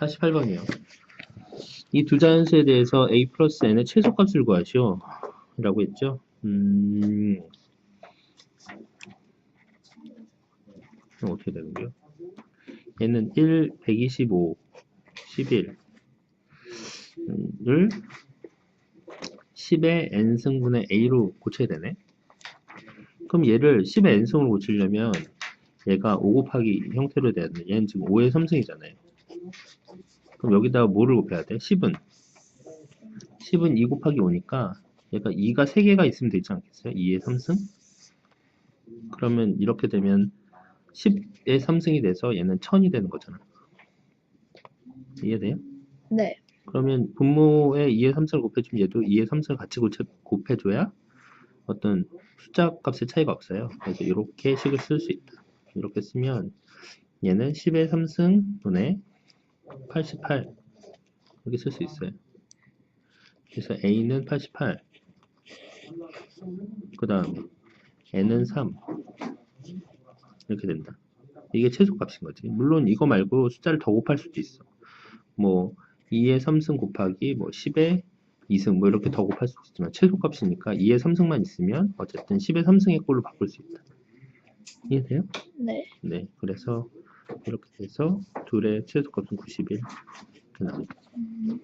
48번이요. 이 두 자연수에 대해서 a 플러스 n의 최소값을 구하시오. 라고 했죠. 음, 어떻게 되는 거요? 얘는 1, 125, 11을 10의 n승분의 a로 고쳐야 되네. 그럼 얘를 10의 n승으로 고치려면 얘가 5 곱하기 형태로 돼야 되는데 얘는 지금 5의 3승이잖아요. 그럼 여기다가 뭐를 곱해야 돼? 10은 10은 2 곱하기 5니까 얘가 2가 3개가 있으면 되지 않겠어요? 2의 3승? 그러면 이렇게 되면 10의 3승이 돼서 얘는 1000이 되는 거잖아. 이해돼요? 네. 그러면 분모에 2의 3승을 곱해주면 얘도 2의 3승을 같이 곱해줘야 어떤 숫자 값의 차이가 없어요. 그래서 이렇게 식을 쓸 수 있다. 이렇게 쓰면 얘는 10의 3승 분의 88 이렇게 쓸 수 있어요. 그래서 a는 88 그 다음에 n은 3 이렇게 된다. 이게 최소값인 거지. 물론 이거 말고 숫자를 더 곱할 수도 있어. 뭐 2의 3승 곱하기 뭐 10의 2승 뭐 이렇게 더 곱할 수도 있지만 최소값이니까 2의 3승만 있으면 어쨌든 10의 3승의 꼴로 바꿀 수 있다. 이해돼요? 네. 네. 그래서 이렇게 돼서 둘의 최소값은 91 이렇게 나옵니다. 음,